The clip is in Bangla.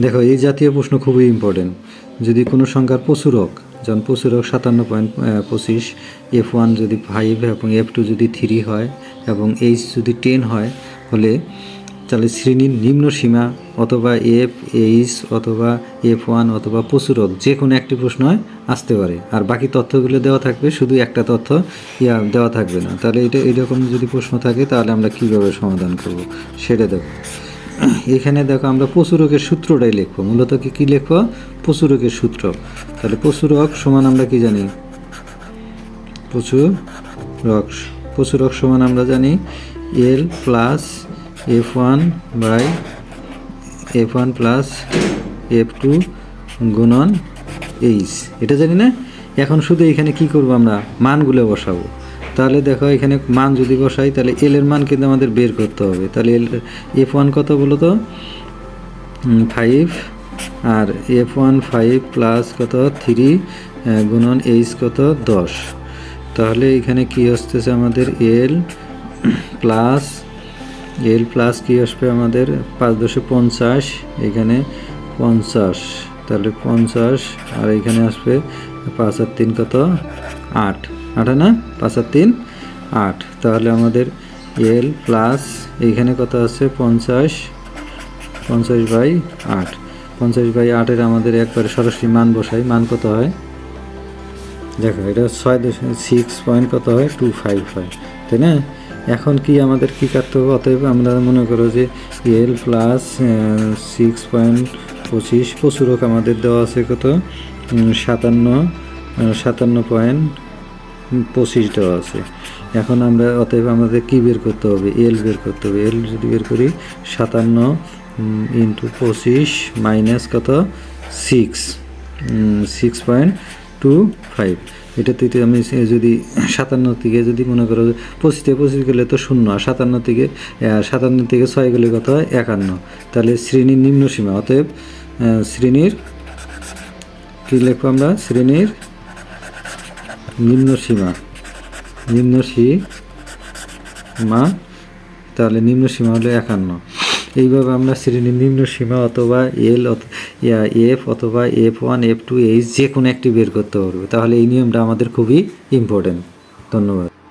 দেখো, এই জাতীয় প্রশ্ন খুবই ইম্পর্টেন্ট যদি কোনো সংখ্যার প্রচুরক যেমন প্রচুরক সাতান্ন পয়েন্ট পঁচিশ এফ ওয়ান যদি ফাইভ এবং এফ টু যদি থ্রি হয় এবং এইচ যদি টেন হয় হলে তাহলে শ্রেণির নিম্ন সীমা অথবা এফ এইচ অথবা এফ ওয়ান অথবা প্রচুরক যে কোনো একটি প্রশ্ন আসতে পারে। আর বাকি তথ্যগুলো দেওয়া থাকবে, শুধু একটা তথ্য, ইয়া, দেওয়া থাকবে না। তাহলে এটা, এরকম যদি প্রশ্ন থাকে, তাহলে আমরা কীভাবে সমাধান করব? সেটা দেখো। এখানে দেখো আমরা প্রচুরকের সূত্রটাই লিখব। মূলত কি, কী লিখব? প্রচুরকের সূত্র। তাহলে প্রচুরক সমান আমরা কি জানি? প্রচুরক প্রচুরক সমান আমরা জানি l plus f one by f one plus f two গুণন এইচ এটা জানি না? এখন শুধু এখানে কি করব আমরা? মানগুলো বসাবো। তাহলে দেখো এখানে মান যদি বসাই, তাহলে এল এর মান কিন্তু আমাদের বের করতে হবে। তাহলে এল এফ ওয়ান কত বলো তো? ফাইভ আর এফ ওয়ান ফাইভ প্লাস কত? থ্রি গুণন এইচ কত? দশ। তাহলে এখানে কি আসতেছে আমাদের এল প্লাস এল প্লাস কি আসবে আমাদের? পাঁচ দশে পঞ্চাশ, এখানে পঞ্চাশ। তাহলে পঞ্চাশ, আর এখানে আসবে পাঁচ আর তিন কত? আট। আট না? পাঁচ আর তিন? আট। তাহলে আমাদের এল প্লাস এইখানে কত আছে? পঞ্চাশ। পঞ্চাশ বাই আট। পঞ্চাশ বাই আটের আমাদের একবারে সরাসরি মান বসাই। মান কত হয়? দেখো, এটা ছয় সিক্স পয়েন্ট কত হয়? টু ফাইভ হয়। তাই না? এখন কি আমাদের কি কাটতে হবে? অতএব আমরা মনে করো যে এল প্লাস সিক্স পয়েন্ট পঁচিশ প্রচুরক আমাদের দেওয়া আছে কত? সাতান্ন সাতান্ন পয়েন্ট পঁচিশ দেওয়া আছে। এখন আমরা, অতএব আমাদের কি বের করতে হবে? এল বের করতে হবে। এল যদি বের করি, সাতান্ন ইন্টু পঁচিশ মাইনাস কত? Six six point two five এটা থেকে আমি যদি সাতান্ন থেকে যদি মনে করো পঁচিশ থেকে পঁচিশ গেলে তো শূন্য, আর সাতান্ন থেকে সাতান্ন থেকে ছয় গেলে কত? হয় একান্ন। তাহলে শ্রেণির নিম্ন সীমা অতএব শ্রেণির কী লিখব আমরা? শ্রেণির নিম্ন সীমা। নিম্ন সীমা, তাহলে নিম্ন সীমা হলো একান্ন। এইভাবে আমরা শ্রেণির নিম্ন সীমা অথবা এল এফ অথবা f one f two h যে কোনো একটি বের করতে পারব। তাহলে এই নিয়মটা আমাদের খুবই ইম্পর্টেন্ট ধন্যবাদ।